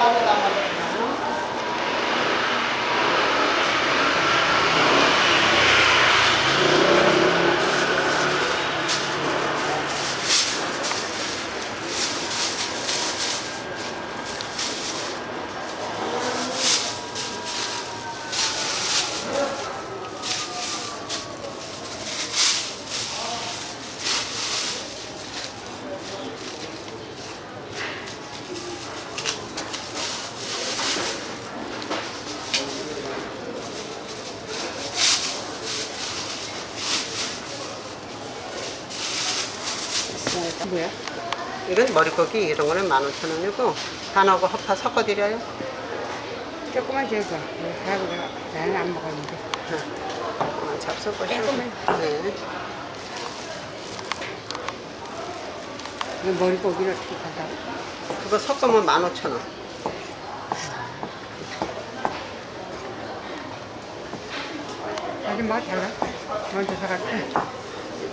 அல்லாஹ் தாமல் 이건 머리고기 이런 거는 15,000원이고 단하고 허파 섞어 드려요. 조금만 줘봐. 하고 내가 나는 안 먹었는데. 어, 잡숴 보시고. 조금만. 네. 머리고기를 어떻게 판다고? 그거 섞으면 15,000원. 아줌마가 달라. 먼저 사갈게.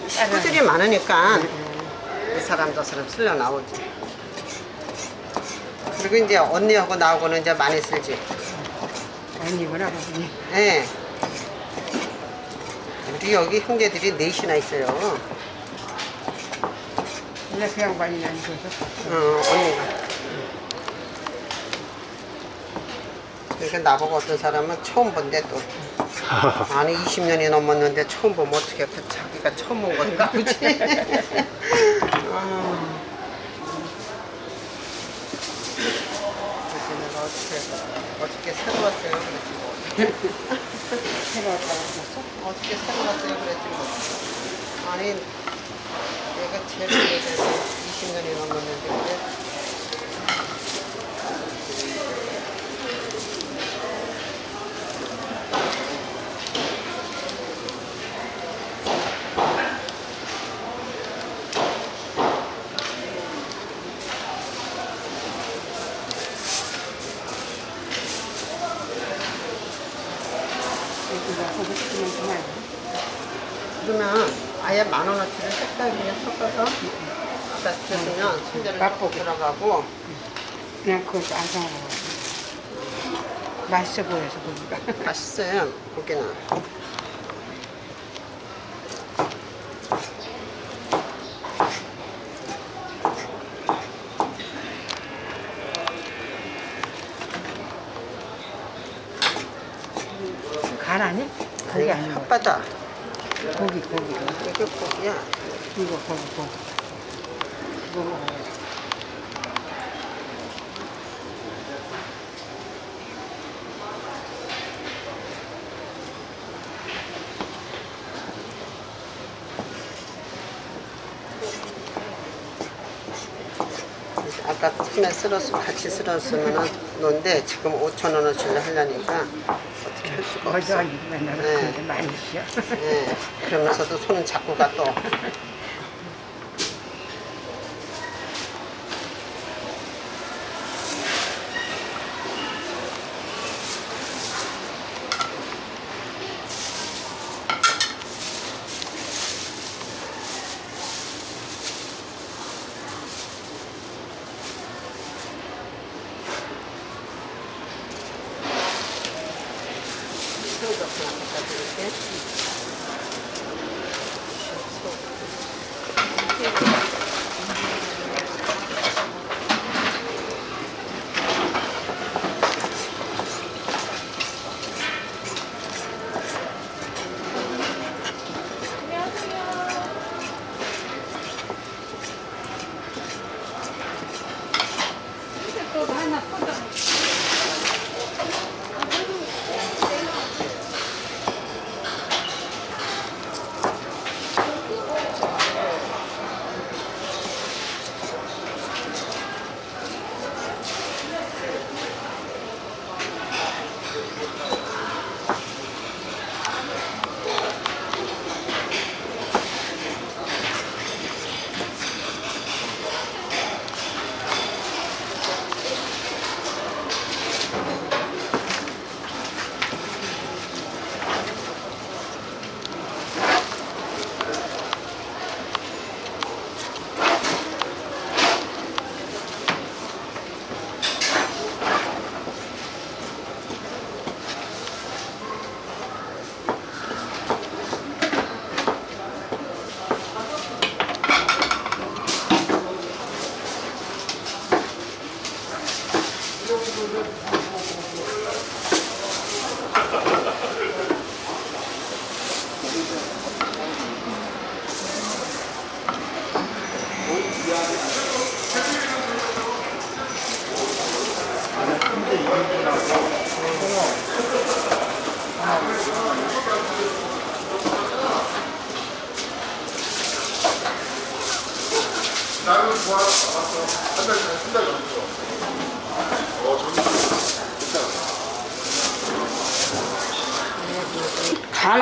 식구들이 많으니까 이 사람 저 사람 쓸려 나오지. 그리고 이제 언니하고 나하고는 이제 많이 쓸지. 언니구나, 아버님. 예. 우리 여기 형제들이 넷이나 있어요. 원래 그 양반이 난 줘서. 어, 언니가. 그러니까 나보고 어떤 사람은 처음 본데 또. 아니 20년이 넘었는데 처음 보면 어떻게 그 자기가 처음 본 건가 보지. 아. 그래서 내가 어떻게 어저께 새로 왔어요 그랬지 뭐. 새로 왔다고 했어? 어저께 새로 왔어요 그랬지 뭐. 아니 내가 제일 오래돼서 20년이 넘었는데 그래. 여기가 거기 시키면 그만. 그러면 아예 만 원어치를 색깔 그냥 섞어서 갖다 주면 순대를 맛보기. 들어가고 그냥 그것도 안 사먹어. 맛있어 보여서 고기가. 맛있어요 고기는 간 아니? 고기 이게 아닌 거 혓바다 고기, 고기. 이게 고기 야 이거 고기. 이거 먹어야 돼. 아까 처음에 쓸었으 같이 쓸었으면 논데 지금 5천 원어치를 하려니까 어떻게 할 수가 없어 어저 맨날 네. 그런데 많이 쉬어. 예, 그러면서도 손은 자꾸 가또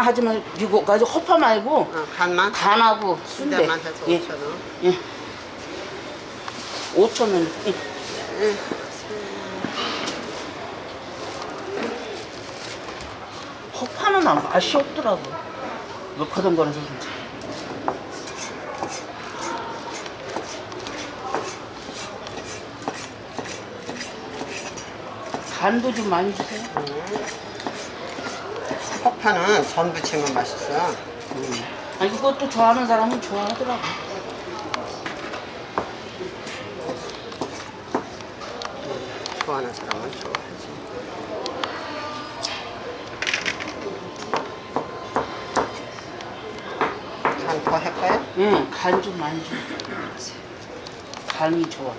하지 말고 가지고 허파 말고 어, 간만? 간하고 순대. 순대만 해서 예. 5천 원. 예. 5천 원. 예. 허파는 안- 맛이 없더라고. 넣거든 거라서 그런지. 간도 좀 많이 주세요. 폭파는 전 부치면 맛있어. 아, 이것도 좋아하는 사람은 좋아하더라고. 좋아하는 사람은 좋아하지. 간 더 할까요? 응, 간 좀 많이 줘. 간이 좋아.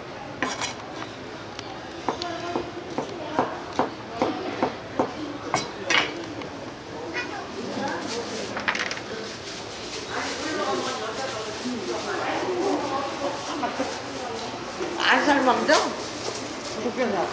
안 삶았죠? 죽겠나?